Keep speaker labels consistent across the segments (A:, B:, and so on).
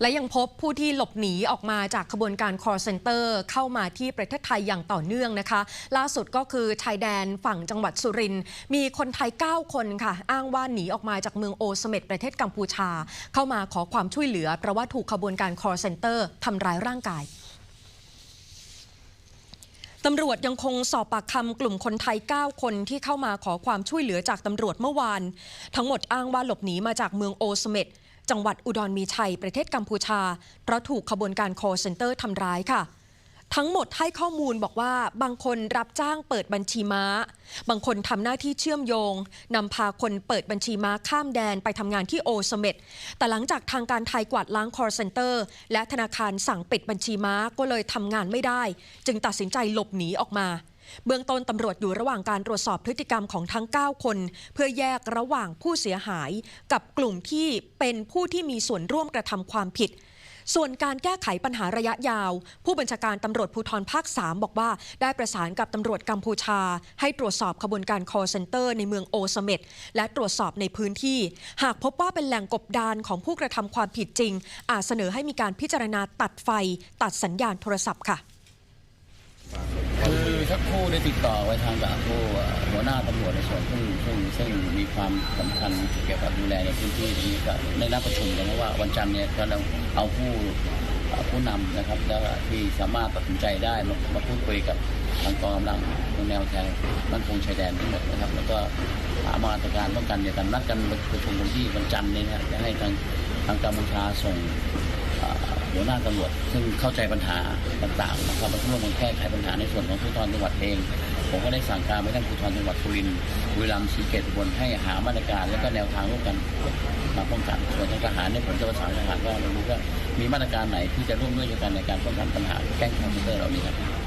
A: และยังพบผู้ที่หลบหนีออกมาจากขบวนการ call center เข้ามาที่ประเทศไทยอย่างต่อเนื่องนะคะ ล่าสุดก็คือชายแดนฝั่งจังหวัดสุรินทร์มีคนไทย 9 คนค่ะ อ้างว่าหนีออกมาจากเมืองโอสเมดประเทศกัมพูชา เข้ามาขอความช่วยเหลือ เพราะว่าถูกขบวนการ call center ทำร้ายร่างกายตำรวจยังคงสอบปากคำกลุ่มคนไทย 9 คนที่เข้ามาขอความช่วยเหลือจากตำรวจเมื่อวาน ทั้งหมดอ้างว่าหลบหนีมาจากเมืองโอสเมด จังหวัดอุดรมีชัยประเทศกัมพูชา เพราะถูกขบวนการ call center ทำร้ายค่ะ ทั้งหมดให้ข้อมูลบอกว่าบางคนรับจ้างเปิดบัญชีม้า บางคนทำหน้าที่เชื่อมโยงนำพาคนเปิดบัญชีม้าข้ามแดนไปทำงานที่โอสเมดแต่หลังจากทางการไทยกวาดล้าง call center และธนาคารสั่งปิดบัญชีม้าก็เลยทำงานไม่ได้ จึงตัดสินใจหลบหนีออกมา เบื้องต้นตำรวจอยู่ระหว่างการตรวจสอบพฤติกรรมของทั้ง 9 คน เพื่อแยกระหว่างผู้เสียหาย กับกลุ่มที่เป็นผู้ที่มีส่วนร่วมกระทำความผิด ส่วนการแก้ไขปัญหาระยะยาว ผู้บัญชาการตำรวจภูธรภาค 3 บอกว่า ได้ประสานกับตำรวจกัมพูชา ให้ตรวจสอบขบวนการ call center ในเมืองโอสเมดและตรวจสอบในพื้นที่ หากพบว่าเป็นแหล่งกบดานของผู้กระทำความผิดจริง อาจเสนอให้มีการพิจารณาตัดไฟ ตัดสัญญาณโทรศัพท์ค่ะ
B: สักครู่ได้ติดต่อไว้ทางจากผู้หัวหน้าตำรวจในส่วนซึ่งซึ่งซึ่งมีความสำคัญเกี่ยวกับดูแลในพื้นที่นี้ก็ได้นัดประชุมกันว่าวันจันทร์เนี่ยก็เราเอาผู้ผู้นำนะครับแล้วที่สามารถตัดสินใจได้มามาพูดคุยกับทางกองกำลังแนวทางมั่นคงชายแดนทั้งหมดนะครับ แล้วก็หามาตรการป้องกันเดียกันนัดกันประชุมกันที่วันจันทร์นี้นะจะให้ทางทางกัมพูชาส่ง หัวหน้าตำรวจซึ่งเข้าใจปัญหาต่างๆนะครับมาร่วมกันแก้ไขปัญหาในส่วนของภูธรจังหวัดเอง ผมก็ได้สั่งการไปทางภูธรจังหวัดสุรินทร์บุรีรัมย์ศรีเกตอุบนให้หามาตรการและก็แนวทางร่วมกันมาป้องกันส่วนทางทหารเนี่ยผมจะประสานทหารว่าเรารู้ว่ามีมาตรการไหนที่จะร่วมด้วยกันในการป้องกันปัญหาแก้ไขคอมพิวเตอร์เหล่านี้ครับ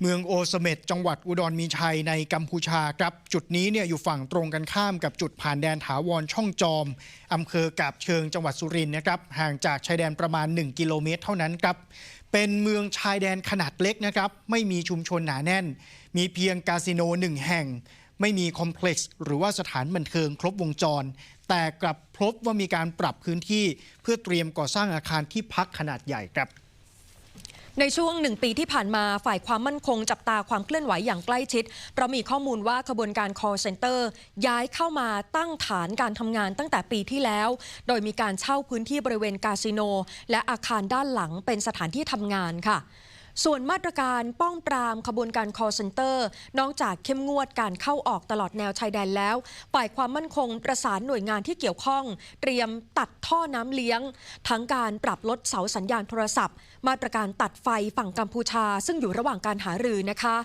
C: เมืองโอสเมดจังหวัดอุดรมีชัยในกัมพูชาครับ จุดนี้เนี่ยอยู่ฝั่งตรงกันข้ามกับจุดผ่านแดนถาวรช่องจอมอำเภอกาบเชิงจังหวัดสุรินทร์นะครับห่างจากชายแดนประมาณ 1 กิโลเมตรเท่านั้นครับเป็นเมืองชายแดนขนาดเล็กนะครับไม่มีชุมชนหนาแน่น มีเพียงคาสิโนหนึ่งแห่งไม่มีคอมเพล็กซ์หรือว่าสถานบันเทิงครบวงจร แต่กลับพบว่ามีการปรับพื้นที่เพื่อเตรียมก่อสร้างอาคารที่พักขนาดใหญ่ครับ
A: ในช่วงหนึ่งปีที่ผ่านมาฝ่ายความมั่นคงจับตาความเคลื่อนไหวอย่างใกล้ชิด เพราะมีข้อมูลว่าขบวนการ call center ย้ายเข้ามาตั้งฐานการทำงานตั้งแต่ปีที่แล้ว โดยมีการเช่าพื้นที่บริเวณคาสิโน และอาคารด้านหลังเป็นสถานที่ทำงานค่ะ ส่วนมาตรการป้องปรามขบวนการ call center นอกจากเข้มงวดการเข้าออกตลอดแนวชายแดนแล้วฝ่ายความมั่นคงประสานหน่วยงานที่เกี่ยวข้อง เตรียมตัดท่อน้ำเลี้ยง ทั้งการปรับลดเสาสัญญาณโทรศัพท์ มาตรการตัดไฟฝั่งกัมพูชา ซึ่งอยู่ระหว่างการหารือนะคะ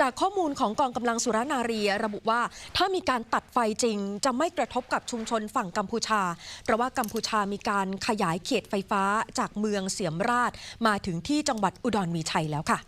A: จากข้อมูลของกองกำลังสุรนารีระบุว่า ถ้ามีการตัดไฟจริง จะไม่กระทบกับชุมชนฝั่งกัมพูชา เพราะว่ากัมพูชามีการขยายเขตไฟฟ้าจากเมืองเสียมราช มาถึงที่จังหวัดอุดรมีชัยแล้วค่ะ